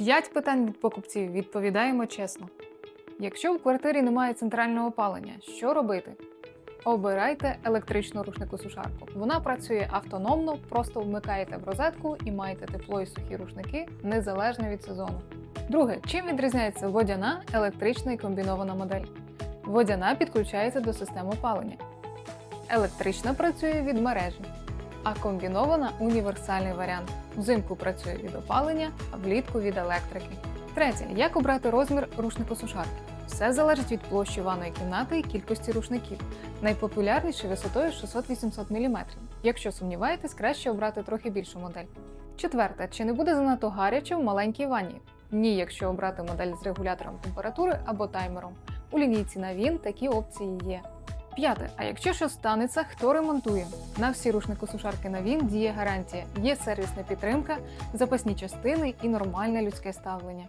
П'ять питань від покупців відповідаємо чесно. Якщо в квартирі немає центрального опалення, що робити? Обирайте електричну рушнику-сушарку. Вона працює автономно, просто вмикаєте в розетку і маєте тепло і сухі рушники незалежно від сезону. Друге, чим відрізняється водяна, електрична і комбінована модель? Водяна підключається до системи опалення. Електрична працює від мережі, а комбінована універсальний варіант. Взимку працює від опалення, а влітку від електрики. Третє, як обрати розмір рушнику-сушарки? Все залежить від площі ванної кімнати і кількості рушників. Найпопулярніші висотою 600-800 мм. Якщо сумніваєтесь, краще обрати трохи більшу модель. Четверте, чи не буде занадто гаряче в маленькій ванні? Ні, якщо обрати модель з регулятором температури або таймером. У лінійці Navin такі опції є. П'яте. А якщо щось станеться, хто ремонтує? На всі рушнику-сушарки новін діє гарантія, є сервісна підтримка, запасні частини і нормальне людське ставлення.